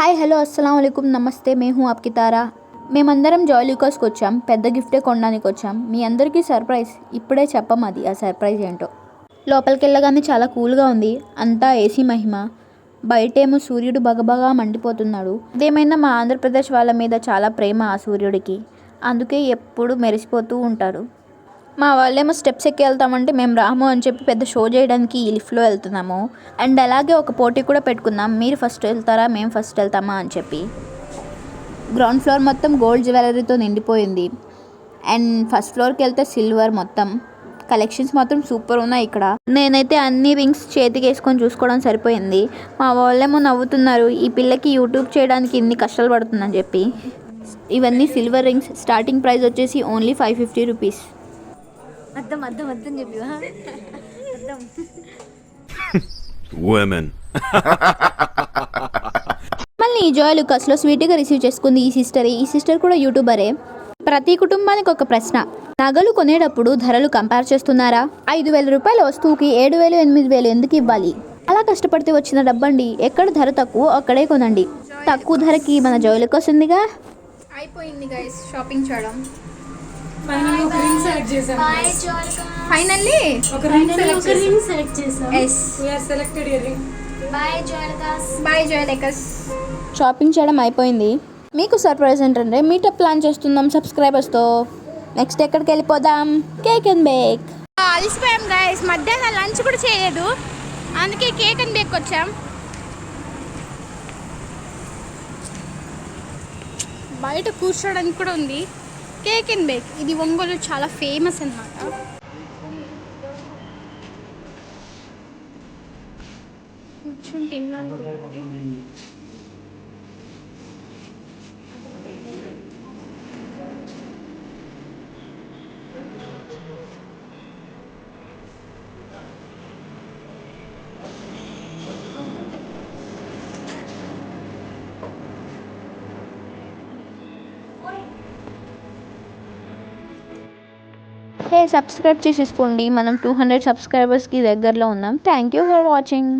Hi hello అస్సలం అయికుం నమస్తే మేము ఆప్కి తారా మేమందరం జాయ్లూకస్కి వచ్చాం పెద్ద గిఫ్టే కొనడానికి వచ్చాం మీ అందరికీ సర్ప్రైజ్ ఇప్పుడే చెప్పం అది ఆ సర్ప్రైజ్ ఏంటో లోపలికి వెళ్ళగానే చాలా కూల్గా ఉంది అంతా ఏసీ మహిమ బయటేమో సూర్యుడు బగబగా మండిపోతున్నాడు అదేమైనా మా ఆంధ్రప్రదేశ్ వాళ్ళ మీద చాలా ప్రేమ ఆ సూర్యుడికి అందుకే ఎప్పుడు మెరిసిపోతూ ఉంటాడు మా వాళ్ళేమో స్టెప్స్ ఎక్కి వెళ్తామంటే మేము రాము అని చెప్పి పెద్ద షో చేయడానికి ఈ లిఫ్ట్లో వెళ్తున్నాము. అండ్ అలాగే ఒక పోటీ కూడా పెట్టుకుందాం. మీరు ఫస్ట్ వెళ్తారా? మేము ఫస్ట్ వెళ్తామా? అని చెప్పి. గ్రౌండ్ ఫ్లోర్ మొత్తం గోల్డ్ జ్యువెలరీతో నిండిపోయింది. అండ్ ఫస్ట్ ఫ్లోర్కి వెళ్తే సిల్వర్ మొత్తం. కలెక్షన్స్ మాత్రం సూపర్ ఉన్నాయి ఇక్కడ. నేనైతే అన్ని రింగ్స్ చేతికి వేసుకొని చూసుకోవడం సరిపోయింది. మా వాళ్ళేమో నవ్వుతున్నారు. ఈ పిల్లకి యూట్యూబ్ చేయడానికి ఇన్ని కష్టాలు పడుతుందని చెప్పి. ఇవన్నీ సిల్వర్ రింగ్స్ స్టార్టింగ్ ప్రైస్ వచ్చేసి ఓన్లీ ఫైవ్ ఫిఫ్టీ రూపీస్ అద్దం అద్దం అద్దం చెప్పి అద్దం Women. మళ్ళీ ఈ జాయ్ లుకస్లో స్వీట్గా రిసీవ్ చేసుకుంది ఈ సిస్టర్. ఈ సిస్టర్ కూడా యూట్యూబరే. ప్రతి కుటుంబానికి ఒక ప్రశ్న. నగలు కొనేటప్పుడు ధరలు కంపేర్ చేస్తున్నారా? ఐదు వేల రూపాయల వస్తువుకి ఏడు వేలు ఎనిమిది వేలు ఎందుకు ఇవ్వాలి? అలా కష్టపడితే వచ్చిన డబ్బండి ఎక్కడ ధర తక్కువ అక్కడే కొనండి. తక్కువ ధరకి మన జాయ్ లుకస్ ఉందిగా? అయిపోయింది గైస్ షాపింగ్ చేయడం ఫైనల్ ఒక రింగ్ సెలెక్ట్ చేసాం ఫైనల్లీ ఒక రింగ్ సెలెక్ట్ ఒక రింగ్ సెలెక్ట్ చేసాం yes we are selected earring Joyalukkas by Joyalukkas shopping చేయడం అయిపోయింది. మీకు సర్ప్రైజ్ ఏంటంటే మీటప్ ప్లాన్ చేస్తున్నాం సబ్స్క్రైబర్స్తో నెక్స్ట్ ఎక్కడికి వెళ్ళిపోదాం? కేక్ అండ్ బేక్ అలసిపోయాం గైస్ మధ్యాహ్నం లంచ్ కూడా చేయలేదు. అందుకే కేక్ అని బేక్ వచ్చాం. బయట కూర్చోడానికి కూడా ఉంది. Cake and bake. ఇది ఒంగోలు చాలా ఫేమస్ అన్నమాట. కూర్చుని తిన్నాను. హే సబ్స్క్రైబ్ చేసేసుకోండి మనం టూ హండ్రెడ్ సబ్స్క్రైబర్స్కి దగ్గరలో ఉన్నాం. Thank you for watching